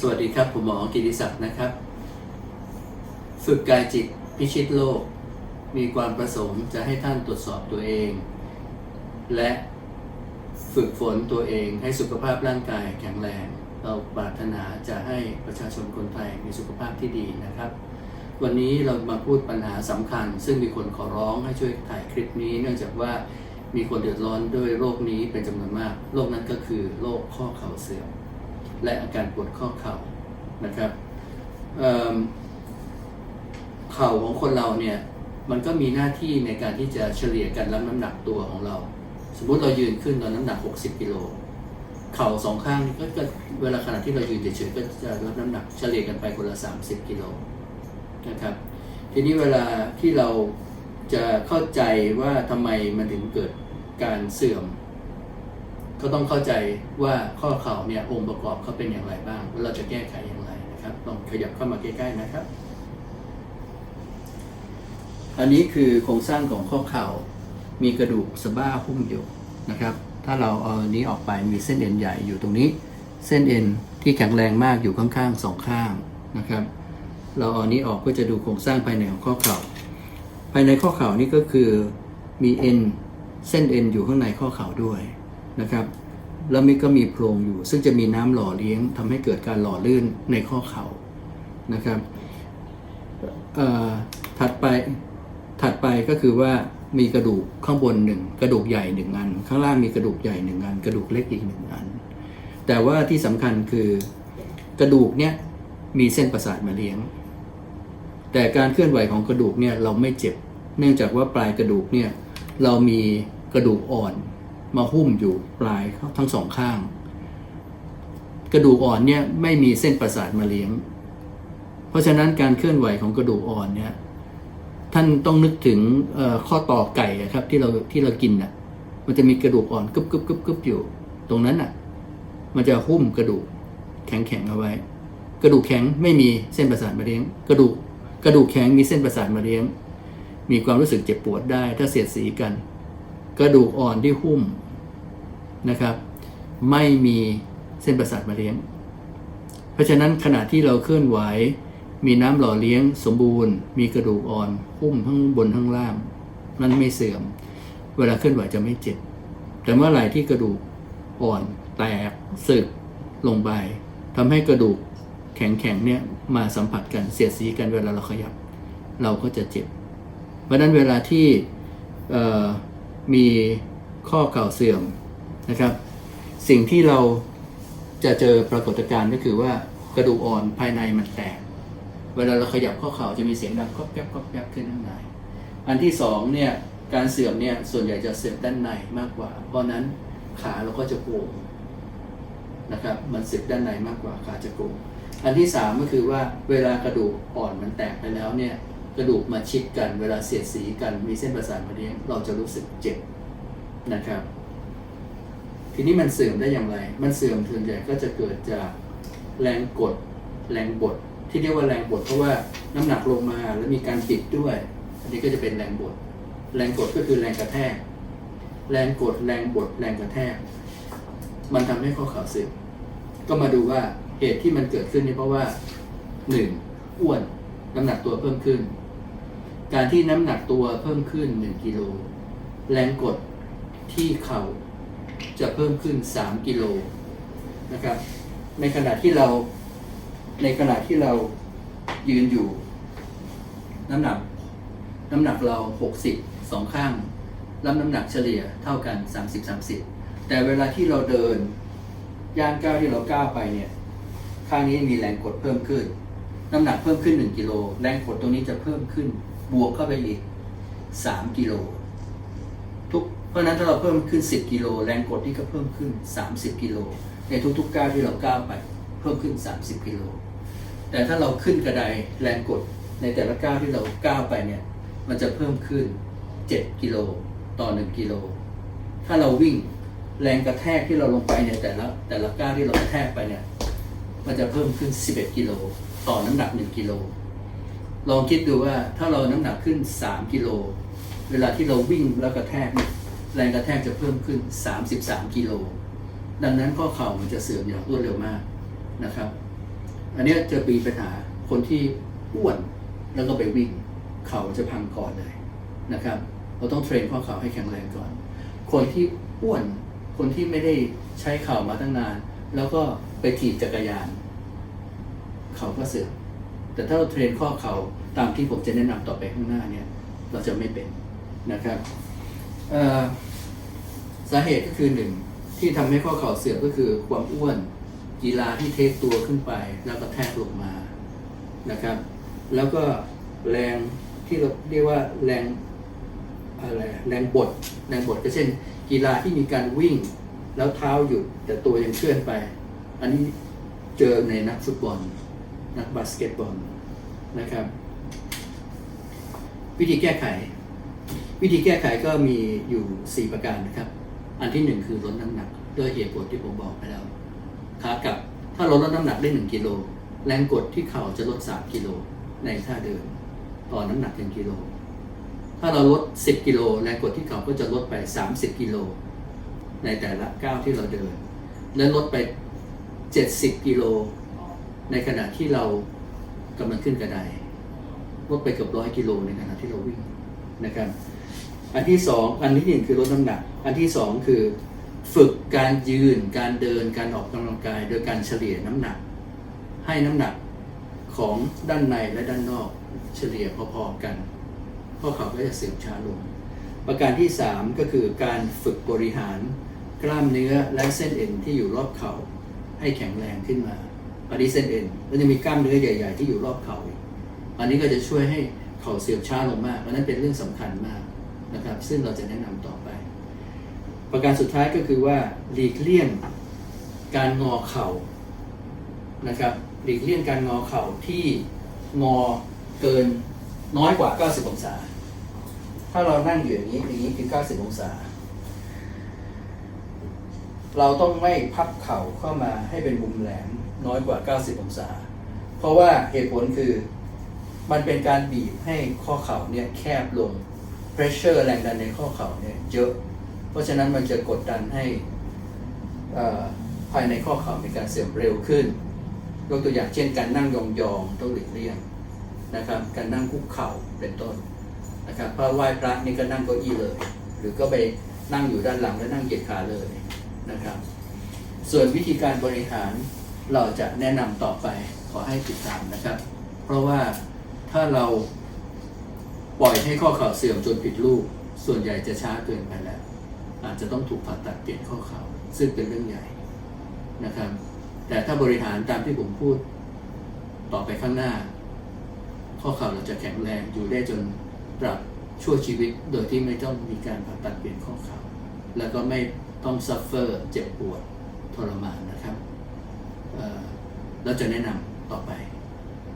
สวัสดีครับผมหมอกิติศักดิ์นะครับ ฝึกกายจิตพิชิตโลก มีความประสงค์จะให้ท่านตรวจสอบตัวเอง และฝึกฝนตัวเองให้สุขภาพร่างกายแข็งแรง เราปรารถนาจะให้ประชาชนคนไทยมีสุขภาพที่ดีนะครับ วันนี้เรามาพูดปัญหาสำคัญ ซึ่งมีคนขอร้องให้ช่วยถ่ายคลิปนี้ เนื่องจากว่ามีคนเดือดร้อนด้วยโรคนี้เป็นจำนวนมาก โรคนั้นก็คือโรคข้อเข่าเสื่อม และอาการปวดข้อเข่านะครับเข่าของคนเราเนี่ยมันก็มีหน้าที่ในการที่จะเฉลี่ยการรับน้ำหนักตัวของเรา สมมุติเรายืนขึ้นตอนน้ำหนัก 60กิโลเข่าสองข้างก็จะเวลาขณะที่เรายืนเฉยๆก็จะรับน้ำหนักเฉลี่ยกันไปคนละ 30กิโลนะครับทีนี้เวลาที่เราจะเข้าใจว่าทำไมมันถึงเกิดการเสื่อม ก็ต้องเข้าใจว่าข้อเข่าเนี่ยองค์ประกอบเขาเป็นอย่างไรบ้างแล้วเราจะแก้ไขอย่างไรนะครับลองขยับเข้ามาใกล้ๆนะครับ อันนี้คือโครงสร้างของข้อเข่ามีกระดูกสะบ้าหุ้มอยู่นะครับ ถ้าเราเอาอันนี้ออกไปมีเส้นเอ็นใหญ่อยู่ตรงนี้ เส้นเอ็นที่แข็งแรงมากอยู่ข้างๆสองข้างนะครับ เราเอาอันนี้ออกก็จะดูโครงสร้างภายในของข้อเข่า ภายในข้อเข่านี่ก็คือมีเอ็นเส้นเอ็นอยู่ข้างในข้อเข่าด้วย นะครับ แล้วมีก็มีโพรงอยู่ ซึ่งจะมีน้ำหล่อเลี้ยงทำให้เกิดการหล่อลื่นในข้อเข่านะครับถัดไปถัดไปก็คือว่ามีกระดูกข้างบนหนึ่งกระดูกใหญ่หนึ่งอัน ข้างล่างมีกระดูกใหญ่หนึ่งอัน กระดูกเล็กอีกหนึ่งอัน แต่ว่าที่สำคัญคือกระดูกเนี่ยมีเส้นประสาทมาเลี้ยง แต่การเคลื่อนไหวของกระดูกเนี่ยเราไม่เจ็บ เนื่องจากว่าปลายกระดูกเนี่ยเรามีกระดูกอ่อน มาหุ้มอยู่ปลายทั้งสองข้าง กระดูกอ่อนเนี่ยไม่มีเส้นประสาทมาเลี้ยง เพราะฉะนั้นการเคลื่อนไหวของกระดูกอ่อนเนี่ยท่านต้องนึกถึงข้อต่อไก่ครับที่เราที่เรากินน่ะ มันจะมีกระดูกอ่อนกึบกึบกึบกึบอยู่ ตรงนั้นน่ะ มันจะหุ้มกระดูกแข็งแข็งเอาไว้ กระดูกแข็งไม่มีเส้นประสาทมาเลี้ยง กระดูกกระดูกแข็งมีเส้นประสาทมาเลี้ยง มีความรู้สึกเจ็บปวดได้ถ้าเสียดสีกัน กระดูกอ่อนที่หุ้ม นะครับ ไม่มีเส้นประสาทมาเลี้ยง เพราะฉะนั้นขณะที่เราเคลื่อนไหว มีน้ำหล่อเลี้ยงสมบูรณ์ มีกระดูกอ่อนหุ้มทั้งบนทั้งล่าง นั้นไม่เสื่อม เวลาเคลื่อนไหวจะไม่เจ็บ แต่เมื่อไหร่ที่กระดูกอ่อนแตกสึกลงไปทำให้กระดูกแข็งๆเนี่ยมาสัมผัสกันเสียดสีกันเวลาเราขยับ เราก็จะเจ็บ เพราะฉะนั้นเวลาที่มีข้อเข่าเสื่อม นะครับ สิ่งที่เราจะเจอปรากฏการณ์ก็คือว่ากระดูกอ่อนภายในมันแตก เวลาเราขยับข้อเข่าจะมีเสียงดังก๊อบแก๊บก๊อบแก๊บขึ้นข้างในอันที่สองเนี่ยการเสื่อมเนี่ยส่วนใหญ่จะเสื่อมด้านในมากกว่า เพราะนั้นขาเราก็จะโก่งนะครับมันเสื่อมด้านในมากกว่าขาจะโก่งอันที่สามก็คือว่าเวลากระดูกอ่อนมันแตกไปแล้วเนี่ยกระดูกมาชิดกันเวลาเสียดสีกันมีเส้นประสาทมาเลี้ยงเราจะรู้สึกเจ็บนะครับ ทีนี้มันเสื่อมได้อย่างไร มันเสื่อมส่วนใหญ่ก็จะเกิดจากแรงกดแรงบดที่เรียกว่าแรงบดเพราะว่าน้ำหนักลงมาแล้วมีการบิดด้วย อันนี้ก็จะเป็นแรงบดแรงกดก็คือแรงกระแทก แรงกดแรงบดแรงกระแทก มันทำให้ข้อเข่าเสื่อมก็มาดูว่าเหตุที่มันเกิดขึ้นนี่เพราะว่าหนึ่งอ้วนน้ำหนักตัวเพิ่มขึ้น การที่น้ำหนักตัวเพิ่มขึ้นหนึ่งกิโลแรงกดที่เข่า จะเพิ่มขึ้นสามกิโลนะครับ ในขณะที่เราในขณะที่เรายืนอยู่ น้ำหนักน้ำหนักเราหกสิบสองข้างรับน้ำหนักเฉลี่ยเท่ากันสามสิบสามสิบแต่เวลาที่เราเดินย่างก้าวที่เราก้าวไปเนี่ยข้างนี้มีแรงกดเพิ่มขึ้น น้ำหนักเพิ่มขึ้นหนึ่งกิโล แรงกดตรงนี้จะเพิ่มขึ้น บวกเข้าไปอีกสามกิโล ราะฉะนั้นถ้าเราเพิ่มขึ้นสิบกิโลแรงกดนี่ก็เพิ่มขึ้นสามสิบกิโลในทุกๆก้าวที่เราก้าวไป เพิ่มขึ้นสามสิบกิโลแต่ถ้าเราขึ้นกระไดแรงกดในแต่ละก้าวที่เราก้าวไปเนี่ยมันจะเพิ่มขึ้นเจ็ดกิโลต่อหนึ่งกิโล ถ้าเราวิ่งแรงกระแทกที่เราลงไปในแต่ละแต่ละก้าวที่เรากระแทกไปเนี่ยมันจะเพิ่มขึ้น 11 กิโลต่อน้ำหนัก 1 กิโล ลองคิดดูว่าถ้าเราน้ำหนักขึ้น 3 กิโล เวลาที่เราวิ่งแล้วกระแทกเนี่ย แรงกระแทกจะเพิ่มขึ้น 33 กิโล ดังนั้นข้อเข่ามันจะเสื่อมอย่างรวดเร็วมากนะครับ อันนี้จะมีปัญหาคนที่อ้วนแล้วก็ไปวิ่งเข่าจะพังก่อนเลยนะครับ เราต้องเทรนข้อเข่าให้แข็งแรงก่อน คนที่อ้วน คนที่ไม่ได้ใช้เข่ามาตั้งนาน แล้วก็ไปถีบจักรยาน เขาก็เสื่อม แต่ถ้าเราเทรนข้อเข่าตามที่ผมจะแนะนำต่อไปข้างหน้าเนี่ย เราจะไม่เป็นนะครับ สาเหตุก็คือหนึ่งที่ทำให้ข้อเข่าเสื่อมก็คือความอ้วนกีฬาที่เทคตัวขึ้นไป แล้วก็แทกลงมานะครับ แล้วก็แรงที่เราเรียกว่าแรงอะไรแรงบดแรงบดก็เช่น กีฬาที่มีการวิ่ง แล้วเท้าหยุดแต่ตัวยังเคลื่อนไป อันนี้เจอในนักฟุตบอล นักบาสเกตบอลนะครับ วิธีแก้ไข วิธีแก้ไขก็มีอยู่ 4 ประการนะครับ อันที่ 1 คือลดน้ำหนักด้วยเหตุผลที่ผมบอกไปแล้วขากลับถ้าลดน้ำหนักได้ 1กิโลแรงกดที่เข่าจะลด 3กิโลในท่าเดินต่อน้ำหนัก1กิโลถ้าเราลด 10กิโลแรงกดที่เข่าก็จะลดไป 30กิโลในแต่ละก้าวที่เราเดิน และลดไป 70กิโลในขณะที่เรากำลังขึ้นกระไดลดไปเกือบร้อยกิโลในขณะที่เราวิ่ง นะครับอันที่สองอันที่หนึ่งคือลดน้ำหนัก อันที่สองคือฝึกการยืนการเดินการออกกำลังกาย โดยการเฉลี่ยน้ำหนัก ให้น้ำหนักของด้านในและด้านนอกเฉลี่ยพอๆกันข้อเข่าก็จะเสื่อมช้าลง ประการที่สามก็คือการฝึกบริหารกล้ามเนื้อและเส้นเอ็นที่อยู่รอบเข่าให้แข็งแรงขึ้นมาอันนี้เส้นเอ็นแล้วจะมีกล้ามเนื้อใหญ่ ๆ ที่อยู่รอบเข่าอีกอันนี้ก็จะช่วยให้ เข่าเสื่อมช้าลงมากเพราะนั้นเป็นเรื่องสำคัญมากนะครับ ซึ่งเราจะแนะนำต่อไป ประการสุดท้ายก็คือว่าหลีกเลี่ยงการงอเข่านะครับหลีกเลี่ยงการงอเข่าที่งอเกินน้อยกว่า 90 องศา ถ้าเรานั่งอยู่อย่างนี้อย่างนี้คือ 90 องศา เราต้องไม่พับเข่าเข้ามาให้เป็นมุมแหลมน้อยกว่า 90 องศา เพราะว่าเหตุผลคือ มันเป็นการบีบให้ข้อเข่าเนี่ยแคบลง pressure แรงดันในข้อเข่าเนี่ยเยอะ เพราะฉะนั้นมันจะกดดันให้ภายในข้อเข่ามีการเสื่อมเร็วขึ้น ยกตัวอย่างเช่นการนั่งยองๆต้องหลีกเลี่ยงนะครับ การนั่งคุกเข่าเป็นต้นนะครับพระไหว้พระนี่ก็นั่งเก้าอี้เลย หรือก็ไปนั่งอยู่ด้านหลังแล้วนั่งเหยียดขาเลยนะครับ ส่วนวิธีการบริหารเราจะแนะนำต่อไปขอให้ติดตามนะครับ เพราะว่า ถ้าเราปล่อยให้ข้อเข่าเสื่อมจนผิดรูป ส่วนใหญ่จะช้าเกินไปแล้ว อาจจะต้องถูกผ่าตัดเปลี่ยนข้อเข่าซึ่งเป็นเรื่องใหญ่นะครับ แต่ถ้าบริหารตามที่ผมพูด ต่อไปข้างหน้า ข้อเข่าเราจะแข็งแรงอยู่ได้จนตราบชั่วชีวิตโดยที่ไม่ต้องมีการผ่าตัดเปลี่ยนข้อเข่าแล้วก็ไม่ต้องซัฟเฟอร์เจ็บปวดทรมานนะครับ เราจะแนะนำต่อไป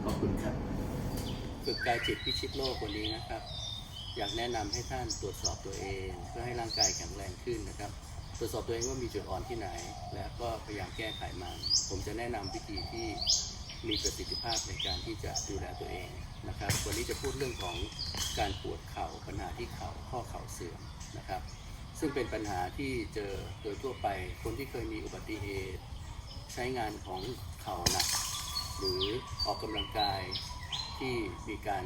ขอบคุณครับ ฝึกกายจิตพิชิตโลกวันนี้นะครับ อยากแนะนำให้ท่านตรวจสอบตัวเอง เพื่อให้ร่างกายแข็งแรงขึ้นนะครับ ตรวจสอบตัวเองว่ามีจุดอ่อนที่ไหน และก็พยายามแก้ไขมันผมจะแนะนำวิธีที่มีประสิทธิภาพในการที่จะดูแลตัวเองนะครับ วันนี้จะพูดเรื่องของการปวดเข่าปัญหาที่เข่าข้อเข่าเสื่อมนะครับ ซึ่งเป็นปัญหาที่เจอโดยทั่วไปคนที่เคยมีอุบัติเหตุ ใช้งานของเข่าหนักหรือออกกำลังกาย ที่มีการ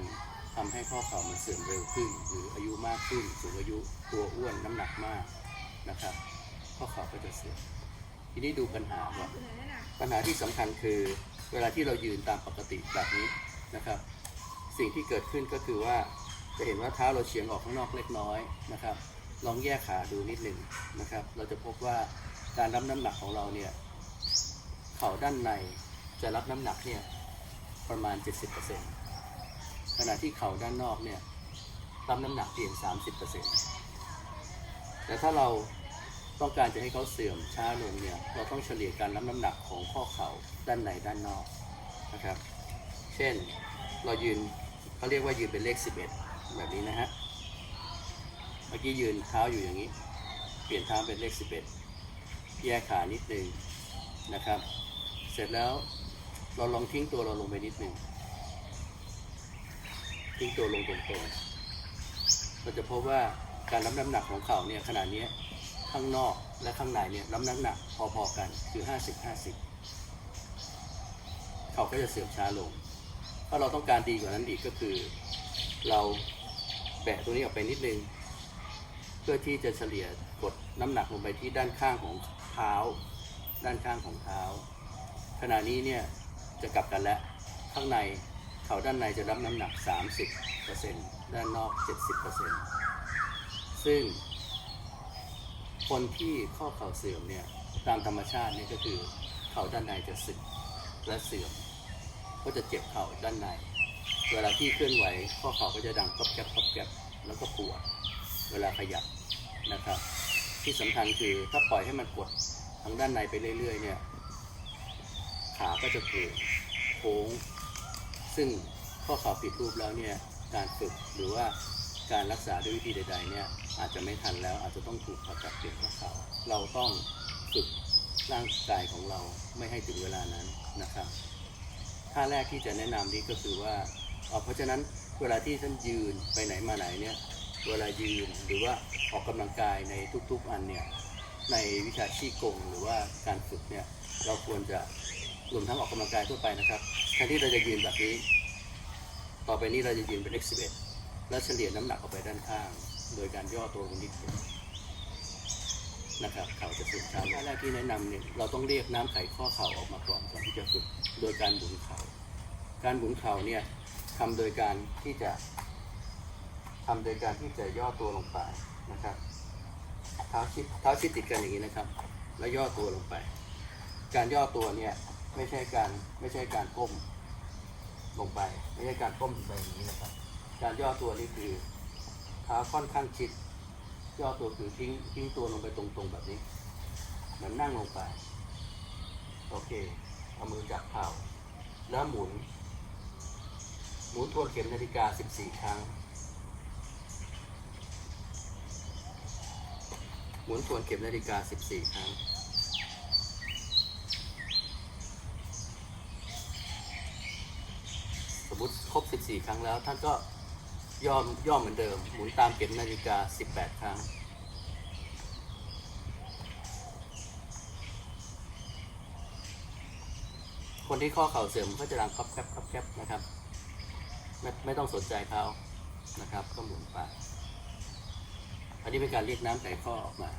ทำให้ข้อเข่ามันเสื่อมเร็วขึ้น หรืออายุมากขึ้น สูงอายุตัวอ้วนน้ำหนักมากนะครับ ข้อเข่าก็จะเสื่อมทีนี้ดูปัญหาก่อนปัญหาที่สำคัญคือเวลาที่เรายืนตามปกติแบบนี้นะครับ สิ่งที่เกิดขึ้นก็คือว่าจะเห็นว่าเท้าเราเฉียงออกข้างนอกเล็กน้อยนะครับ ลองแยกขาดูนิดหนึ่งนะครับ เราจะพบว่าการรับน้ำหนักของเราเนี่ยเข่าด้านในจะรับน้ำหนักเนี่ยประมาณ 70% ขณะที่เข่าด้านนอกเนี่ยรับน้ำหนักเพียง 30%แต่ถ้าเราต้องการจะให้เขาเสื่อมช้าลงเนี่ยเราต้องเฉลี่ยการรับน้ำหนักของข้อเข่าด้านในด้านนอกนะครับ เช่นเรายืนเขาเรียกว่ายืนเป็นเลข 11 แบบนี้นะฮะเมื่อกี้ยืนเท้าอยู่อย่างนี้ เปลี่ยนเท้าเป็นเลข 11 แยกขานิดนึงนะครับ เสร็จแล้วเราลองทิ้งตัวเราลงไปนิดนึง ทิ้งตัวลงตรงๆเราจะพบว่าการรับน้ำหนักของเข่าเนี่ยขนาดนี้ข้างนอกและข้างในเนี่ยรับน้ำหนักพอๆกันคือ 50 50 เข่าก็จะเสื่อมช้าลง ถ้าเราต้องการดีกว่านั้นอีกก็คือ เราแบะตัวนี้ออกไปนิดนึง เพื่อที่จะเฉลี่ยกดน้ำหนักลงไปที่ด้านข้างของเท้า ด้านข้างของเท้า ขณะนี้เนี่ยจะกลับกันแล้วข้างใน เข่าด้านในจะรับน้ำหนัก 30%ด้านนอก 70%ซึ่งคนที่ข้อเข่าเสื่อมเนี่ยตามธรรมชาติเนี่ยก็คือเข่าด้านในจะสึกและเสื่อม ก็จะเจ็บเข่าด้านใน เวลาที่เคลื่อนไหวข้อเข่าก็จะดังก๊อบแก๊บก๊อบแก๊บแล้วก็ปวด เวลาขยับนะครับ ที่สำคัญคือถ้าปล่อยให้มันกดทางด้านในไปเรื่อยๆเนี่ยขาก็จะเปลี่ยนโค้ง ซึ่งข้อเข่าผิดรูปแล้วเนี่ยการฝึกหรือว่าการรักษาด้วยวิธีใด ๆ เนี่ยอาจจะไม่ทันแล้วอาจจะต้องถูกผ่าตัดเปลี่ยนข้อเข่าเราต้องฝึกร่างกายของเราไม่ให้ถึงเวลานั้นนะครับท่าแรกที่จะแนะนำนี้ก็คือว่าเอ่อเพราะฉะนั้นเวลาที่ท่านยืนไปไหนมาไหนเนี่ยเวลายืนหรือว่าออกกำลังกายในทุกๆอันเนี่ยในวิชาชีกงหรือว่าการฝึกเนี่ยเราควรจะ รวมทั้งออกกำลังกายทั่วไปนะครับแทนที่เราจะยืนแบบนี้ ต่อไปนี้เราจะยืนเป็น x 11 แล้วเฉลี่ยน้ำหนักออกไปด้านข้าง โดยการย่อตัวลงนิดเดียวนะครับเข่าจะสึกช้าท่าแรกที่แนะนำเนี่ยเราต้องเรียกน้ำไขข้อเข่าออกมาก่อนก่อนที่จะฝึกโดยการหมุนเข่า การหมุนเข่าเนี่ยทำโดยการที่จะทำโดยการที่จะย่อตัวลงไปนะครับเท้าชิดเท้าชิดติดกันอย่างนี้นะครับ แล้วย่อตัวลงไป การย่อตัวเนี่ย ไม่ใช่การไม่ใช่การก้มลงไป ไม่ใช่การก้มไปอย่างนี้นะครับ การย่อตัวนี่คือเท้าค่อนข้างชิด ย่อตัวคือทิ้งทิ้งตัวลงไปตรงๆแบบนี้เหมือนนั่งลงไป โอเคเอามือจับเข่าแล้วหมุน หมุนทวนเข็มนาฬิกา 14 ครั้ง หมุนทวนเข็มนาฬิกา 14 ครั้ง มมติครบ 14 ครั้งแล้ว ท่านก็ย่อมย่อมเหมือนเดิม หมุนตามเข็มนาฬิกา 18 ครั้ง คนที่ข้อเข่าเสื่อมก็จะดังครับแคบครับแคบนะครับ ไม่ไม่ต้องสนใจเขานะครับ ก็หมุนไป อันนี้เป็นการเรียกน้ำไขข้อออกมา